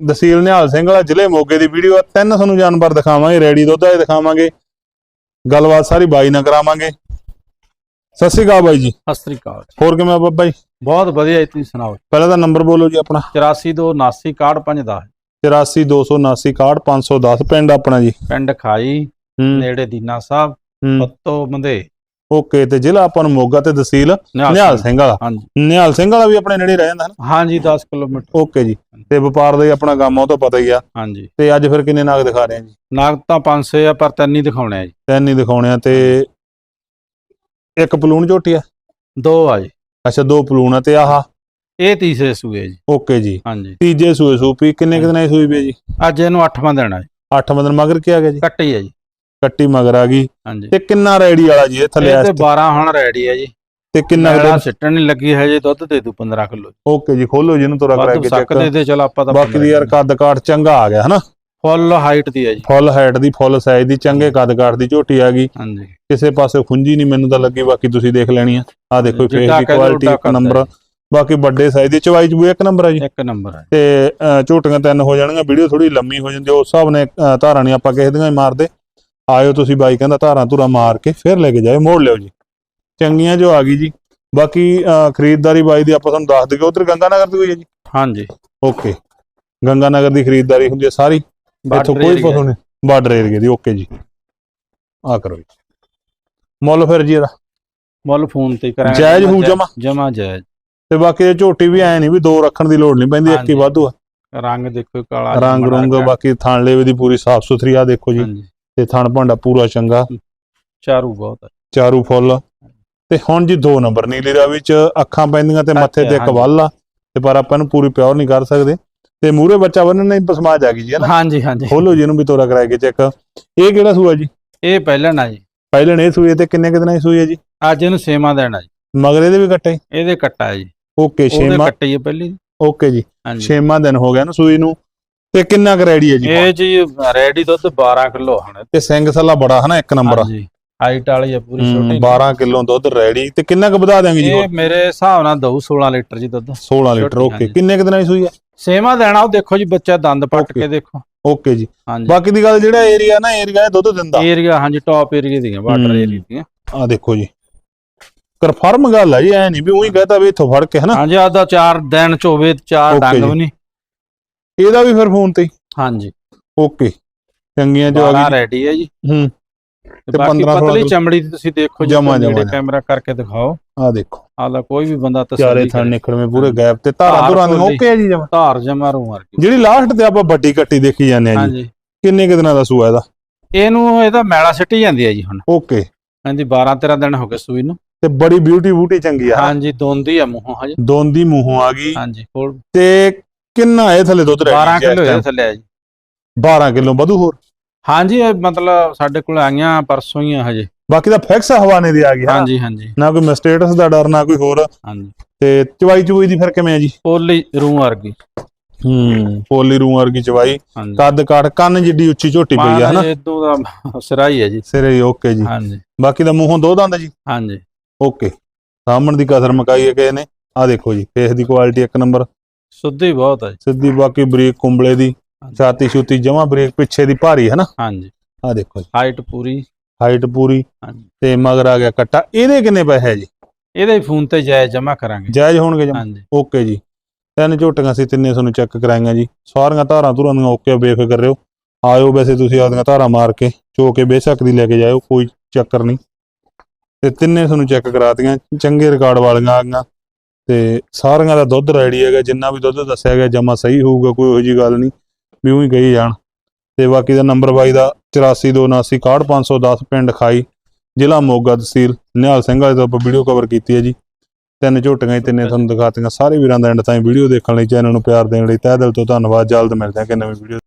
ਤਹਿਸੀਲ ਨਿਹਾਲ ਸਿੰਘ ਵਾਲਾ ਜ਼ਿਲ੍ਹੇ ਮੋਗੇ ਦੀ ਵੀਡੀਓ ਆ। ਤਿੰਨ ਤੁਹਾਨੂੰ ਜਾਨਵਰ ਦਿਖਾਵਾਂਗੇ ਰੈਡੀ ਦੁੱਧ ਵਾਲੇ ਦਿਖਾਵਾਂਗੇ। ਗੱਲਬਾਤ ਸਾਰੀ ਬਾਈ ਨਾਲ ਕਰਾਵਾਂਗੇ। ਸਤਿ ਸ਼੍ਰੀ ਅਕਾਲ ਬਾਈ ਜੀ। ਸਤਿ ਸ੍ਰੀ ਅਕਾਲ ਹੋਰ ਕਿਵੇਂ ਆ ਬਾਬਾ ਜੀ? ਬਹੁਤ ਵਧੀਆ ਜੀ ਤੁਸੀਂ ਸੁਣਾਓ ਪਹਿਲਾਂ ਤਾਂ ਨੰਬਰ ਬੋਲੋ ਜੀ ਆਪਣਾ। 8429615510 84276510 ਪਿੰਡ ਆਪਣਾ ਜੀ। ਪਿੰਡ ਖਾਈ ਹੂੰ। ਨੇੜੇ ਦੀਨਾ ਸਾਹਿਬ ਪੱਤੋ ਮੰਦੇ ਓਕੇ ਤੇ ਜ਼ਿਲ੍ਹਾ ਆਪਾਂ ਨੂੰ ਮੋਗਾ ਤੇ ਤਹਿਸੀਲ ਨਿਹਾਲ ਸਿੰਘ। ਵਾਲਾ। ਹਾਂਜੀ। ਨਿਹਾਲ ਸਿੰਘ ਵਾਲਾ ਵੀ ਆਪਣੇ ਨੇੜੇ ਰਹਿ ਜਾਂਦਾ ਹੈ ਨਾ? ਹਾਂਜੀ 10 ਕਿਲੋਮੀਟਰ। ਓਕੇ ਜੀ। ਤੇ ਵਪਾਰ ਦਾ ਹੀ ਆਪਣਾ ਕੰਮ ਆ ਉਹ ਤਾਂ ਪਤਾ ਹੀ ਆ। ਹਾਂਜੀ। ਤੇ ਅੱਜ ਫਿਰ ਕਿੰਨੇ ਨਾਗ ਦਿਖਾ ਰਹੇ ਆ ਜੀ? ਨਾਗ ਤਾਂ 500 ਆ ਪਰ ਤਿੰਨ ਹੀ ਦਿਖਾਉਣੇ ਆ ਜੀ। ਤਿੰਨ ਹੀ ਦਿਖਾਉਣੇ ਆ ਤੇ ਇੱਕ ਪਲੂਣ ਝੋਟੀ ਆ? ਦੋ ਆ ਜੀ। ਅੱਛਾ ਦੋ ਪਲੂਣ ਆ ਤੇ ਆਹ? ਇਹ ਤੀਸਰੇ ਸੂਏ ਜੀ। ਓਕੇ ਜੀ। ਹਾਂਜੀ। ਤੀਜੇ ਸੂਏ ਸੂਪੀ ਕਿੰਨੇ ਕੁ ਦਿਨਾਂ ਦੀ ਸੂਈ ਪਈ ਜੀ? ਅੱਜ ਇਹਨੂੰ 8ਵਾਂ ਦੇਣਾ ਜੀ। 8 ਮਦਨ ਮਗਰ ਕੀ ਆ ਗਿਆ ਜੀ? ਕੱਟੀ ਆ ਜੀ। ਕੱਟੀ ਮਗਰ ਆ ਗਈ ਹਾਂਜੀ। ਤੇ ਕਿੰਨਾ ਰੈਡੀ ਵਾਲਾ ਜੀ ਇਹ ਥੱਲੇ ਇਹ ਇਸ ਤੇ ਤੇ? 12 ਹੁਣ ਰੈਡੀ ਆ ਜੀ। ਤੇ ਕਿੰਨਾ ਮੇਰਾ? ਸਿੱਟਣ ਨਹੀਂ ਲੱਗੀ ਹਜੇ ਦੁੱਧ ਦੇ ਦੂ 15 ਕਿਲੋ ਓਕੇ ਜੀ ਖੋਲੋ ਜਿਹਨੂੰ ਤੋਰਾ ਕਰਾ ਕੇ ਚੈੱਕ। ਸਕਦੇ ਤੇ ਚਲ ਆਪਾਂ ਤਾਂ ਬਾਕੀ ਦੀ ਯਾਰ ਕੱਦ ਕਾਠ ਚੰਗਾ ਆ ਗਿਆ ਹਨਾ? ਫੁੱਲ ਹਾਈਟ ਦੀ ਆ ਜੀ। ਫੁੱਲ ਹਾਈਟ ਦੀ ਫੁੱਲ ਸਾਈਜ਼ ਦੀ ਚੰਗੇ ਕੱਦ ਕਾਠ ਦੀ ਝੋਟੀ ਆ ਗਈ। ਹਾਂਜੀ। ਕਿਸੇ ਪਾਸੇ ਖੁੰਜੀ ਨਹੀਂ ਮੈਨੂੰ ਤਾਂ ਲੱਗੀ ਬਾਕੀ ਤੁਸੀਂ ਦੇਖ ਲੈਣੀ ਆ। ਆ ਦੇਖੋ ਫੇਸ ਦੀ ਕੁਆਲਿਟੀ ਇੱਕ ਨੰਬਰ ਬਾਕੀ ਵੱਡੇ ਸਾਈਜ਼ ਦੀ ਚਵਾਈ ਚਬੂ ਇੱਕ ਨੰਬਰ ਆ ਜੀ। ਇੱਕ ਨੰਬਰ ਹੈ ਤੇ ਝੋਟੀਆਂ ਤਿੰਨ ਹੋ ਜਾਣਗੀਆਂ ਵੀਡੀਓ ਥੋੜੀ ਲੰਮੀ ਹੋ ਜਾਂਦੀ ਆ, ਉਸ ਹਿਸਾਬ ਨੇ ਧਾਰਾਂ ਨਹੀਂ ਆਪਾਂ ਕਿਸੇ ਦੀਆਂ ਹੀ ਮਾਰਦੇ। ਆਇਓ ਤੁਸੀਂ ਬਾਈ ਕਹਿੰਦਾ ਧਾਰਾਂ ਧੁਰਾ ਮਾਰ ਕੇ ਫਿਰ ਲੈ ਕੇ ਜਾਇਓ ਮੋੜ ਲਿਓ ਜੀ। ਚੰਗੀਆਂ ਜੋ ਆ ਗਈ ਜੀ। ਬਾਕੀ ਖਰੀਦਦਾਰੀ ਬਾਈ ਦੀ ਆਪਾਂ ਤੁਹਾਨੂੰ ਦੱਸ ਦਈਏ ਉਧਰ ਗੰਗਾ ਨਗਰ ਦੀ ਹੋਈ ਹੈ ਜੀ? ਹਾਂਜੀ। ਓਕੇ। ਗੰਗਾ ਨਗਰ ਦੀ ਖਰੀਦਦਾਰੀ ਹੁੰਦੀ ਹੈ ਸਾਰੀ। ਇੱਥੋਂ ਕੋਈ ਪਸੋਂ ਨਹੀਂ। ਬਾਰਡਰ ਏਰੀਆ ਦੀ ਓਕੇ ਜੀ। ਆ ਕਰੋ ਜੀ। ਮੁੱਲ ਫਿਰ ਜੀ ਇਹਦਾ। ਮੁੱਲ ਫੋਨ ਤੇ ਕਰਾਂਗੇ ਜਾਇਜ਼ ਹੋਊ ਜਮਾਂ? ਜਮਾ ਜਾਇਜ਼। ਤੇ ਬਾਕੀ ਇਹ ਝੋਟੀ ਵੀ ਐ ਨਹੀਂ ਵੀ ਦੋ ਰੱਖਣ ਦੀ ਲੋੜ ਨਹੀਂ ਪੈਂਦੀ ਇੱਕ ਹੀ। ਵਾਧੂ ਆ। ਰੰਗ ਦੇਖੋ ਕਾਲਾ ਰੰਗ ਰੁੰਗ। ਬਾਕੀ ਥਣ ਲੇਵੇ ਦੀ ਪੂਰੀ ਸਾਫ਼ ਸੁਥਰੀ ਆ ਦੇਖੋ ਜੀ। ਤੇ ਥਣ ਭਾਂਡਾ ਪੂਰਾ ਚੰਗਾ। ਚਾਰੂ ਬਹੁਤ ਹੈ ਚਾਰੂ ਫੁੱਲ। ਤੇ ਹੁਣ ਜੀ ਦੋ ਨੰਬਰ ਨੀਲੀ ਰਾਵੀ ਚ ਅੱਖਾਂ ਪੈਂਦੀਆਂ ਤੇ ਮੱਥੇ ਤੇ ਇੱਕ ਹਾਂਜੀ। ਵੱਲ ਆ ਤੇ ਪਰ ਆਪਾਂ ਇਹਨੂੰ ਪੂਰੀ ਪਿਓਰ ਨਹੀਂ ਕਰ ਸਕਦੇ। ਤੇ ਮੂਰੇ ਬੱਚਾ ਬੰਨਣ ਨਹੀਂ ਪਸਮਾਜ ਆ ਗਈ ਜੀ ਹਨਾ ਹਾਂਜੀ ਹਾਂਜੀ। ਖੋਲੋ ਜੀ ਇਹਨੂੰ ਵੀ ਤੋਰਾ ਕਰਾਏ ਕੇ ਚੈੱਕ। ਇਹ ਕਿਹੜਾ ਸੂਆ ਜੀ? ਇਹ ਪਹਿਲਾਂ ਨਾ ਜੀ। ਪਹਿਲੇ ਨੇ ਸੂਏ ਤੇ ਕਿੰਨੇ ਕਿਦਨਾਂ ਦੀ ਸੂਈ ਹੈ ਜੀ? ਅੱਜ ਇਹਨੂੰ ਸੇਮਾ ਦੇਣਾ ਜੀ। ਮਗਰ ਇਹਦੇ ਵੀ ਕੱਟੇ? ਇਹਦੇ ਕੱਟਾ ਜੀ। ਓਕੇ ਛੇਮਾ ਕੱਟੀ ਹੈ ਪਹਿਲੀ। ਓਕੇ ਜੀ। ਛੇਮਾ ਦਿਨ ਹੋ ਗਿਆ ਨਾ ਸੂਈ ਨੂੰ। ਤੇ ਕਿੰਨਾ ਕੁ ਰੈਡੀ ਹੈ ਜੀ? ਇਹ ਜੀ ਰੈਡੀ ਦੁੱਧ 12 ਕਿਲੋ ਹੁਣ। ਤੇ ਸਿੰਘ ਸੱਲਾ ਬੜਾ ਹਨਾ ਇੱਕ ਨੰਬਰ। ਆ ਹਾਂਜੀ ਹਾਈਟ ਵਾਲੀ ਹੈ ਪੂਰੀ ਛੋਟੀ। 12 ਕਿਲੋ ਦੁੱਧ ਰੈਡੀ ਤੇ ਕਿੰਨਾ ਕੁ ਵਧਾ ਦਿਆਂਗੇ ਜੀ ਇਹ ਮੇਰੇ ਹਿਸਾਬ ਨਾਲ ਦਊ 16 ਲੀਟਰ ਜੀ ਦੁੱਧ। 16 ਲੀਟਰ ਓਕੇ। ਕਿੰਨੇ ਕੁ ਦਿਨਾਂ ਦੀ ਸੂਈ ਹੈ ਸੇਮਾ ਦੇਣਾ ਉਹ ਦੇਖੋ ਜੀ ਬੱਚਾ ਦੰਦ ਪੱਟ. ਕੇ ਦੇਖੋ। ਓਕੇ ਜੀ। ਬਾਕੀ ਦੀ ਗੱਲ ਜਿਹੜਾ ਏਰੀਆ ਨਾ ਏਰੀਆ ਇਹ ਦੁੱਧ ਦਿੰਦਾ। ਏਰੀਆ ਹਾਂਜੀ ਟੌਪ ਏਰੀਆ ਦੀਆਂ ਬਾਰਡਰ। ਏਰੀਆ ਦੀਆਂ। ਆ ਦੇਖੋ ਜੀ। ਕਨਫਰਮ ਗੱਲ ਹੈ ਜੀ ਐ ਨਹੀਂ ਵੀ ਉਹੀ ਕਹਤਾ ਵੀ ਇੱਥੋਂ ਫੜ ਕੇ ਹਨਾ? ਹਾਂਜੀ ਆਦਾ ਚਾਰ ਦਿਨ ਚ ਹੋਵੇ ਚਾਰ ਡੰਗ। ਵੀ ਨਹੀਂ ਇਹਦਾ ਵੀ ਫਿਰ ਫੋਨ ਤੇ ਹਾਂਜੀ। ਓਕੇ। ਚੰਗੀਆਂ ਜੋ ਆ 12 ਗਈ ਰੈਡੀ ਹੈ ਜੀ। ਹੂੰ। ਤੇ ਤੇ ਬਾਕੀ 15 16 ਪਤਲੀ ਚਮੜੀ ਦੀ ਤੁਸੀਂ ਦੇਖੋ ਜੀ। ਕੈਮਰਾ ਕਰਕੇ ਦਿਖਾਓ। ਆ ਦੇਖੋ। ਆਦਾ ਕੋਈ ਵੀ ਬੰਦਾ ਚਾਰੇ ਤਸੱਲੀ ਥਣ ਕਰੇ। ਨਿਕਲਵੇਂ ਪੂਰੇ ਗੈਪ ਤੇ ਧਾਰਾਂ ਧਾਰ ਖੋਲੀ। ਓਕੇ ਆ ਜੀ ਜਮਾਂ। ਧਾਰ ਜਮਾ ਰੂ ਮਾਰ ਕੇ ਜਿਹੜੀ ਲਾਸਟ ਤੇ ਆਪਾਂ ਵੱਡੀ ਕੱਟੀ ਦੇਖੀ ਜਾਂਦੇ ਆ ਜੀ। ਹਾਂਜੀ। ਕਿੰਨੇ ਕੁ ਦਿਨਾਂ ਦਾ ਸੂਆ ਇਹਦਾ? ਇਹਨੂੰ ਇਹਦਾ ਮੈਲਾ ਸਿੱਟੀ ਜਾਂਦੀ ਹੈ ਜੀ ਹੁਣ। ਓਕੇ। ਹਾਂਜੀ 12 13 ਦਿਨ ਹੋ ਗਏ ਸੂਈ ਨੂੰ। ਤੇ ਬੜੀ ਬਿਊਟੀ ਬੂਟੀ ਚੰਗੀ ਆ। ਹਾਂਜੀ ਦੋਂਦੀ ਆ ਮੂੰਹੋਂ ਹਜੇ। ਦੋਂਦੀ ਮੂੰਹੋਂ ਆ ਗਈ। ਹਾਂਜੀ ਤੇ ਕਿੰਨਾ ਇਹ ਥੱਲੇ ਦੁੱਧ ਰਹਿ 12 ਕਿਲੋ ਇਹ ਥੱਲੇ ਆ ਜੀ। 12 ਕਿਲੋ ਵਧੂ ਹੋਰ? ਹਾਂਜੀ ਇਹ ਮਤਲਬ ਸਾਡੇ ਕੋਲ ਆਈਆਂ ਪਰਸੋਂ ਹੀ ਆ ਹਜੇ। ਬਾਕੀ ਤਾਂ ਫਿਕਸ ਹਵਾਨੇ ਦੀ ਆ ਗਈ ਹਾਂ। ਹਾਂਜੀ ਹਾਂਜੀ। ਨਾ ਕੋਈ ਮਿਸਟੇਟਸ ਦਾ ਡਰ ਨਾ ਕੋਈ ਹੋਰ। ਹਾਂਜੀ। ਤੇ ਚਵਾਈ ਚੁਈ ਦੀ ਫਿਰ ਕਿਵੇਂ ਆ ਜੀ? ਪੋਲੀ ਰੂ ਵਰਗੀ। ਹੂੰ ਪੋਲੀ ਰੂ ਵਰਗੀ ਚਵਾਈ। ਕੱਦ ਕਾਠ ਕੰਨ ਜਿੱਡੀ ਉੱਚੀ ਝੋਟੀ ਪਈ ਆ ਹਨਾ? ਇਦੋਂ ਦਾ ਸਿਰਾਈ ਹੈ ਜੀ। ਸਿਰੇ ਓਕੇ ਜੀ। ਹਾਂਜੀ। ਬਾਕੀ ਦਾ ਮੂੰਹੋਂ ਦੋ ਦੰਦ ਜੀ? ਹਾਂਜੀ। ਓਕੇ। ਸਾਹਮਣ ਦੀ ਕਸਰ ਮਕਾਈ ਹੈ ਕਿਸੇ ਨੇ। ਆ ਦੇਖੋ ਜੀ ਫੇਸ ਦੀ ਕੁਆਲਿਟੀ ਇੱਕ ਨੰਬਰ ਸੁੱਧੀ ਬਹੁਤ ਹੈ ਜੀ। ਸਿੱਧੀ ਬਾਕੀ ਬਰੀਕ ਕੁੰਬਲੇ ਦੀ ਛਾਤੀ ਛੂਤੀ ਜਮਾ ਬਰੀਕ ਪਿੱਛੇ ਦੀ ਭਾਰੀ ਹੈ ਨਾ? ਹਾਂਜੀ। ਆ ਦੇਖੋ ਜੀ। ਹਾਈਟ ਪੂਰੀ। ਹਾਈਟ ਪੂਰੀ। ਹਾਂਜੀ। ਤੇ ਮਗਰ ਆ ਗਿਆ ਕੱਟਾ। ਇਹਦੇ ਕਿੰਨੇ ਪੈਸੇ ਹੈ ਜੀ? ਇਹਦੇ ਫੋਨ ਤੇ ਜਾਇਜ਼ ਜਮਾ ਕਰਾਂਗੇ। ਜਾਇਜ਼ ਹੋਣਗੇ ਜਮਾ ਹਾਂਜੀ। ਓਕੇ ਜੀ। ਤਿੰਨ ਝੋਟੀਆਂ ਸੀ ਤਿੰਨੇ ਤੁਹਾਨੂੰ ਚੈੱਕ ਕਰਾਈਆਂ ਜੀ। ਸਾਰੀਆਂ ਧਾਰਾਂ ਧੁਰਾਂ ਦੀਆਂ ਓਕੇ ਬੇਫਿਕਰ ਰਹੋ। ਆਇਓ ਵੈਸੇ ਤੁਸੀਂ ਆਪਦੀਆਂ ਧਾਰਾਂ ਮਾਰ ਕੇ ਚੋ ਕੇ ਬੇਸ਼ੱਕ ਦੀ ਲੈ ਕੇ ਜਾਇਓ ਕੋਈ ਚੱਕਰ ਨਹੀਂ। ਤੇ ਤਿੰਨੇ ਤੁਹਾਨੂੰ ਚੈੱਕ ਕਰਾਤੀਆਂ ਚੰਗੇ ਰਿਕਾਰਡ ਵਾਲੀਆਂ ਆ ਗਈਆਂ ਤੇ ਸਾਰੀਆਂ ਦਾ ਦੁੱਧ ਰੈਡੀ ਹੈਗਾ ਜਿੰਨਾ ਵੀ ਦੁੱਧ ਦੱਸਿਆ ਗਿਆ ਜਮਾ ਸਹੀ ਹੋਊਗਾ ਕੋਈ ਉਹੋ ਜੀ ਗੱਲ ਨਹੀਂ ਵੀ ਉਹੀ ਕਹੀ ਜਾਣ। ਤੇ ਬਾਕੀ ਦਾ ਨੰਬਰ ਬਾਈ ਦਾ 8429615510 ਪਿੰਡ ਖਾਈ ਜ਼ਿਲ੍ਹਾ ਮੋਗਾ ਤਹਿਸੀਲ ਨਿਹਾਲ ਸਿੰਘ ਵਾਲੇ ਤੋਂ ਆਪਾਂ ਵੀਡੀਓ ਕਵਰ ਕੀਤੀ ਹੈ ਜੀ। ਤਿੰਨ ਝੋਟੀਆਂ ਹੀ ਤਿੰਨੇ ਤੁਹਾਨੂੰ ਦਿਖਾਤੀਆਂ ਸਾਰੇ ਵੀਰਾਂ ਦਾ ਐਂਡ ਤਾਈਂ ਵੀਡੀਓ ਦੇਖਣ ਲਈ ਚੈਨਲ ਨੂੰ ਪਿਆਰ ਦੇਣ ਲਈ ਤਹਿ ਦਿਲ ਤੋਂ ਧੰਨਵਾਦ ਜਲਦ ਮਿਲਦੇ ਹਾਂ ਕਿ ਨਵੀਂ ਵੀਡੀਓ